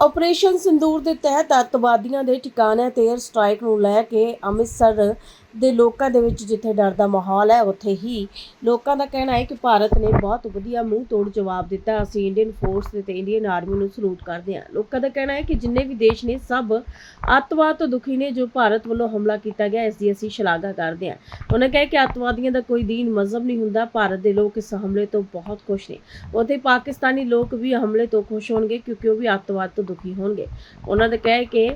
Operation sindoor ਦੇ ਤਹਿਤ ਅੱਤਵਾਦੀਆਂ ਦੇ ਠਿਕਾਣਿਆਂ ਤੇ 에ਅਰ ਸਟ੍ਰਾਈਕ ਨੂੰ ਲੈ ਕੇ ਅੰਮ੍ਰਿਤਸਰ ਦੇ ਲੋਕਾਂ ਦੇ ਵਿੱਚ ਜਿੱਥੇ ਡਰ ਦਾ ਮਾਹੌਲ ਹੈ, ਉੱਥੇ ਹੀ ਲੋਕਾਂ ਦਾ ਕਹਿਣਾ ਹੈ ਕਿ ਭਾਰਤ ਨੇ ਬਹੁਤ ਵਧੀਆ ਮੂੰਹ ਤੋੜ ਜਵਾਬ ਦਿੱਤਾ। ਅਸੀਂ ਇੰਡੀਅਨ ਫੋਰਸ ਦੇ ਤੇ ਇੰਡੀਅਨ ਆਰਮੀ ਨੂੰ ਸਲੂਟ ਕਰਦੇ ਹਾਂ। ਲੋਕਾਂ ਦਾ ਕਹਿਣਾ ਹੈ ਕਿ ਜਿੰਨੇ ਵੀ ਦੇਸ਼ ਨੇ, ਸਭ ਅੱਤਵਾਦ ਤੋਂ ਦੁਖੀ ਨੇ ਜੋ ਭਾਰਤ ਵੱਲੋਂ ਹਮਲਾ ਕੀਤਾ ਗਿਆ, ਇਸ ਦੀ ਅਸੀਂ ਸ਼ਲਾਘਾ ਕਰਦੇ ਹਾਂ। ਉਹਨਾਂ ਕਹੇ ਕਿ ਅੱਤਵਾਦੀਆਂ ਦਾ ਕੋਈ ਦੀਨ ਮਜ਼ਹਬ ਨਹੀਂ ਹੁੰਦਾ। ਭਾਰਤ ਦੇ ਲੋਕ ਇਸ ਹਮਲੇ ਤੋਂ ਬਹੁਤ ਖੁਸ਼ ਨੇ। ਉੱਥੇ ਪਾਕਿਸਤਾਨੀ ਲੋਕ ਵੀ ਹਮਲੇ ਤੋਂ ਖੁਸ਼ ਹੋਣਗੇ ਕਿਉਂਕਿ ਉਹ ਵੀ ਅੱਤਵਾਦ ਤੋਂ ਦੁਖੀ ਹੋਣਗੇ। ਉਹਨਾਂ ਦਾ ਕਹਿ ਕਿ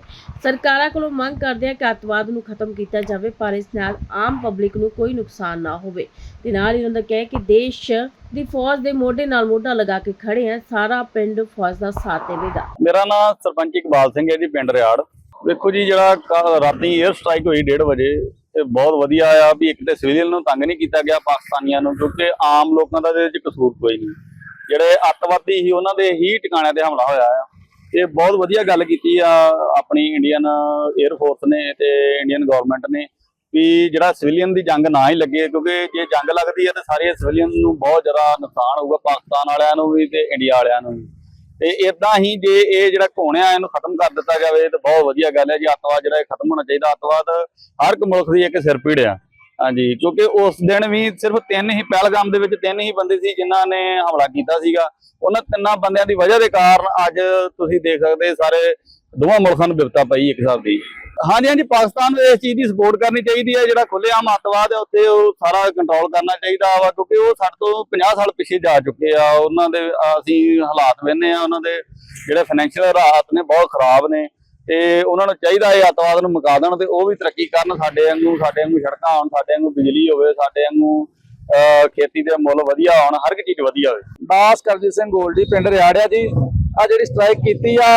ਸਰਕਾਰਾਂ ਕੋਲੋਂ ਮੰਗ ਕਰਦੇ ਆ ਕਿ ਅੱਤਵਾਦ ਨੂੰ ਖਤਮ ਕੀਤਾ ਜਾਵੇ, ਪਰ ਇਸ ਨਾਲ ਆਮ ਪਬਲਿਕ ਨੂੰ ਕੋਈ ਨੁਕਸਾਨ ਨਾ ਹੋਵੇ। ਤੇ ਨਾਲ ਹੀ ਉਹਨਾਂ ਦਾ ਕਹੇ ਕਿ ਦੇਸ਼ ਦੀ ਫੌਜ ਦੇ ਮੋਢੇ ਨਾਲ ਮੋਢਾ ਲਗਾ ਕੇ ਖੜੇ ਆ, ਸਾਰਾ ਪਿੰਡ ਫੌਜ ਦਾ ਸਾਥ ਦੇਵੇਗਾ। ਮੇਰਾ ਨਾਮ ਸਰਪੰਚ ਇਕਬਾਲ ਸਿੰਘ ਹੈ ਜੀ, ਪਿੰਡ ਰਿਆੜ। ਵੇਖੋ ਜੀ, ਜਿਹੜਾ ਰਾਤੀ 에ਅਰ ਸਟ੍ਰਾਈਕ ਹੋਈ 1:30 ਵਜੇ ਇਹ ਬਹੁਤ ਵਧੀਆ ਆ ਵੀ ਇੱਕ ਤੇ ਸਿਵਲੀਅਨ ਨੂੰ ਤੰਗ ਨਹੀਂ ਕੀਤਾ ਗਿਆ ਪਾਕਿਸਤਾਨੀਆਂ ਨੂੰ ਕਿਉਂਕਿ ਆਮ ਲੋਕਾਂ ਦਾ ਇਹਦੇ ਵਿੱਚ ਕਸੂਰ ਕੋਈ ਨਹੀਂ। ਜਿਹੜੇ ਅੱਤਵਾਦੀ ਸੀ, ਉਹਨਾਂ ਦੇ ਹੀ ਟਿਕਾਣਿਆਂ ਤੇ ਹਮਲਾ ਹੋਇਆ ਆ। ਇਹ ਬਹੁਤ ਵਧੀਆ ਗੱਲ ਕੀਤੀ ਆ, ਆਪਣੀ ਇੰਡੀਅਨ 에ਅਰ ਫੋਰਸ ਨੇ ਤੇ ਇੰਡੀਅਨ ਗਵਰਨਮੈਂਟ ਨੇ। ਵੀ ਜਿਹੜਾ ਸਿਵਲੀਅਨ ਦੀ ਜੰਗ ਨਾ ਹੀ ਲੱਗੇ, ਕਿਉਂਕਿ ਜੇ ਜੰਗ ਲੱਗਦੀ ਹੈ ਤਾਂ ਸਾਰੇ ਸਿਵਲੀਅਨ ਨੂੰ ਬਹੁਤ ਜ਼ਿਆਦਾ ਨੁਕਸਾਨ ਹੋਊਗਾ ਪਾਕਿਸਤਾਨ ਵਾਲਿਆਂ ਨੂੰ ਵੀ ਤੇ ਇੰਡੀਆ ਵਾਲਿਆਂ ਨੂੰ ਵੀ। ਤੇ ਇਦਾਂ ਹੀ ਜੇ ਇਹ ਜਿਹੜਾ ਘੋਣਿਆ ਇਹਨੂੰ ਖਤਮ ਕਰ ਦਿੱਤਾ ਜਾਵੇ ਤਾਂ ਬਹੁਤ ਵਧੀਆ ਗੱਲ ਹੈ ਜੀ। ਅੱਤਵਾਦ ਜਿਹੜਾ ਇਹ ਖਤਮ ਹੋਣਾ ਚਾਹੀਦਾ। ਅੱਤਵਾਦ ਹਰ ਇੱਕ ਮੁਲਕ ਦੀ ਇੱਕ ਸਿਰ ਪੀੜ ਆ। ਹਾਂਜੀ, ਕਿਉਂਕਿ ਉਸ ਦਿਨ ਵੀ ਸਿਰਫ ਤਿੰਨ ਹੀ ਪਹਿਲਗਾਮ ਦੇ ਵਿੱਚ ਤਿੰਨ ਹੀ ਬੰਦੇ ਸੀ ਜਿਨ੍ਹਾਂ ਨੇ ਹਮਲਾ ਕੀਤਾ ਸੀਗਾ। ਉਹਨਾਂ ਤਿੰਨਾਂ ਬੰਦਿਆਂ ਦੀ ਵਜ੍ਹਾ ਦੇ ਕਾਰਨ ਅੱਜ ਤੁਸੀਂ ਦੇਖ ਸਕਦੇ ਸਾਰੇ ਦੋਵਾਂ ਮੁਲਕਾਂ ਨੂੰ ਬਿਪਤਾ ਪਈ ਇੱਕ ਹਿਸਾਬ ਦੀ। ਹਾਂਜੀ ਹਾਂਜੀ, ਪਾਕਿਸਤਾਨ ਨੂੰ ਇਸ ਚੀਜ਼ ਦੀ ਸਪੋਰਟ ਕਰਨੀ ਚਾਹੀਦੀ ਹੈ। ਜਿਹੜਾ ਖੁੱਲ੍ਹੇਆਮ ਅੱਤਵਾਦ ਹੈ, ਉੱਥੇ ਉਹ ਸਾਰਾ ਕੰਟਰੋਲ ਕਰਨਾ ਚਾਹੀਦਾ ਵਾ, ਕਿਉਂਕਿ ਉਹ ਸਾਡੇ ਤੋਂ 50 ਸਾਲ ਪਿੱਛੇ ਜਾ ਚੁੱਕੇ ਆ। ਉਹਨਾਂ ਦੇ, ਅਸੀਂ ਹਾਲਾਤ ਵੇਖਦੇ ਆ ਉਹਨਾਂ ਦੇ ਜਿਹੜੇ ਫਾਈਨੈਂਸ਼ੀਅਲ ਹਾਲਾਤ ਨੇ, ਬਹੁਤ ਖਰਾਬ ਨੇ। ਤੇ ਉਹਨਾਂ ਨੂੰ ਚਾਹੀਦਾ ਹੈ ਅੱਤਵਾਦ ਨੂੰ ਮੁਕਾ ਦੇਣ ਤੇ ਉਹ ਵੀ ਤਰੱਕੀ ਕਰਨ ਸਾਡੇ ਵਾਂਗੂ ਸਾਡੇ ਵਾਂਗੂ ਸੜਕਾਂ ਆਉਣ ਸਾਡੇ ਵਾਂਗੂ ਬਿਜਲੀ ਹੋਵੇ ਸਾਡੇ ਵਾਂਗੂ ਖੇਤੀ ਦੇ ਮੁੱਲ ਵਧੀਆ ਹੋਣ ਹਰ ਇੱਕ ਚੀਜ਼ ਵਧੀਆ ਹੋਵੇ। ਦਾਸ ਕਰਜੀਤ ਸਿੰਘ ਗੋਲਡੀ ਪਿੰਡ ਰਿਆੜਿਆ ਜੀ ਆ ਜਿਹੜੀ ਸਟ੍ਰਾਈਕ ਕੀਤੀ ਆ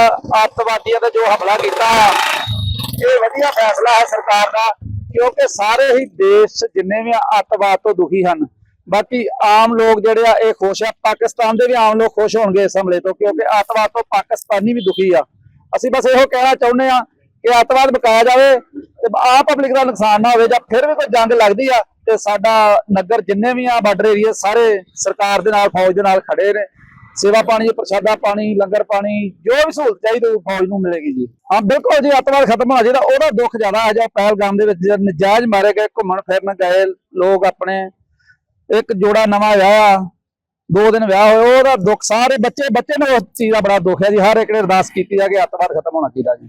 ਅੱਤਵਾਦੀਆਂ ਤੇ ਜੋ ਹਮਲਾ ਕੀਤਾ ਇਹ ਵਧੀਆ ਫੈਸਲਾ ਹੈ ਸਰਕਾਰ ਦਾ ਕਿਉਂਕਿ ਸਾਰੇ ਹੀ ਦੇਸ਼ ਜਿੰਨੇ ਵੀ ਆ, ਅੱਤਵਾਦ ਤੋਂ ਦੁਖੀ ਹਨ ਬਾਕੀ ਆਮ ਲੋਕ ਜਿਹੜੇ ਆ ਇਹ ਖੁਸ਼ ਆ। ਪਾਕਿਸਤਾਨ ਦੇ ਵੀ ਆਮ ਲੋਕ ਖੁਸ਼ ਹੋਣਗੇ ਇਸ ਹਮਲੇ ਤੋਂ ਕਿਉਂਕਿ ਅੱਤਵਾਦ ਤੋਂ ਪਾਕਿਸਤਾਨੀ ਵੀ ਦੁਖੀ ਆ। ਅਸੀਂ ਬਸ ਇਹੋ ਕਹਿਣਾ ਚਾਹੁੰਦੇ ਆ ਕਿ ਅੱਤਵਾਦ ਬਕਾਇਆ ਜਾਵੇ ਤੇ ਆ ਪਬਲਿਕ ਦਾ ਨੁਕਸਾਨ ਨਾ ਹੋਵੇ ਜਾਂ ਫਿਰ ਵੀ ਕੋਈ ਜੰਗ ਲੱਗਦੀ ਆ ਤੇ ਸਾਡਾ ਨਗਰ ਜਿੰਨੇ ਵੀ ਆ ਬਾਰਡਰ ਏਰੀਆ ਸਾਰੇ ਸਰਕਾਰ ਦੇ ਨਾਲ, ਫੌਜ ਦੇ ਨਾਲ ਖੜੇ ਨੇ। ਸੇਵਾ ਪਾਣੀ, ਪ੍ਰਸ਼ਾਦਾ ਪਾਣੀ, ਲੰਗਰ ਪਾਣੀ, ਜੋ ਵੀ ਸਹੂਲਤ ਚਾਹੀਦੀ ਉਹ ਫੌਜ ਨੂੰ ਮਿਲੇਗੀ ਜੀ। ਹਾਂ, ਬਿਲਕੁਲ ਜੀ ਅੱਤਵਾਦ ਖਤਮ ਹੋਣਾ ਚਾਹੀਦਾ। ਉਹਦਾ ਦੁੱਖ ਜ਼ਿਆਦਾ ਹੈ ਜਾਂ ਪਹਿਲਗਾਮ ਦੇ ਵਿੱਚ ਜਦ ਨਜਾਇਜ਼ ਮਾਰੇ ਗਏ ਘੁੰਮਣ ਫਿਰਨ ਗਏ ਲੋਕ ਆਪਣੇ। ਇੱਕ ਜੋੜਾ ਨਵਾਂ ਵਿਆਹਿਆ ਦੋ ਦਿਨ ਵਿਆਹ ਹੋਏ ਉਹਦਾ ਦੁੱਖ ਸਾਰੇ ਬੱਚੇ ਬੱਚੇ ਨੂੰ ਉਸ ਚੀਜ਼ ਦਾ ਬੜਾ ਦੁੱਖ ਹੈ ਜੀ, ਹਰ ਇੱਕ ਨੇ ਅਰਦਾਸ ਕੀਤੀ ਜਾ ਕੇ ਅੱਤਵਾਦ ਖਤਮ ਹੋਣਾ ਚਾਹੀਦਾ ਜੀ।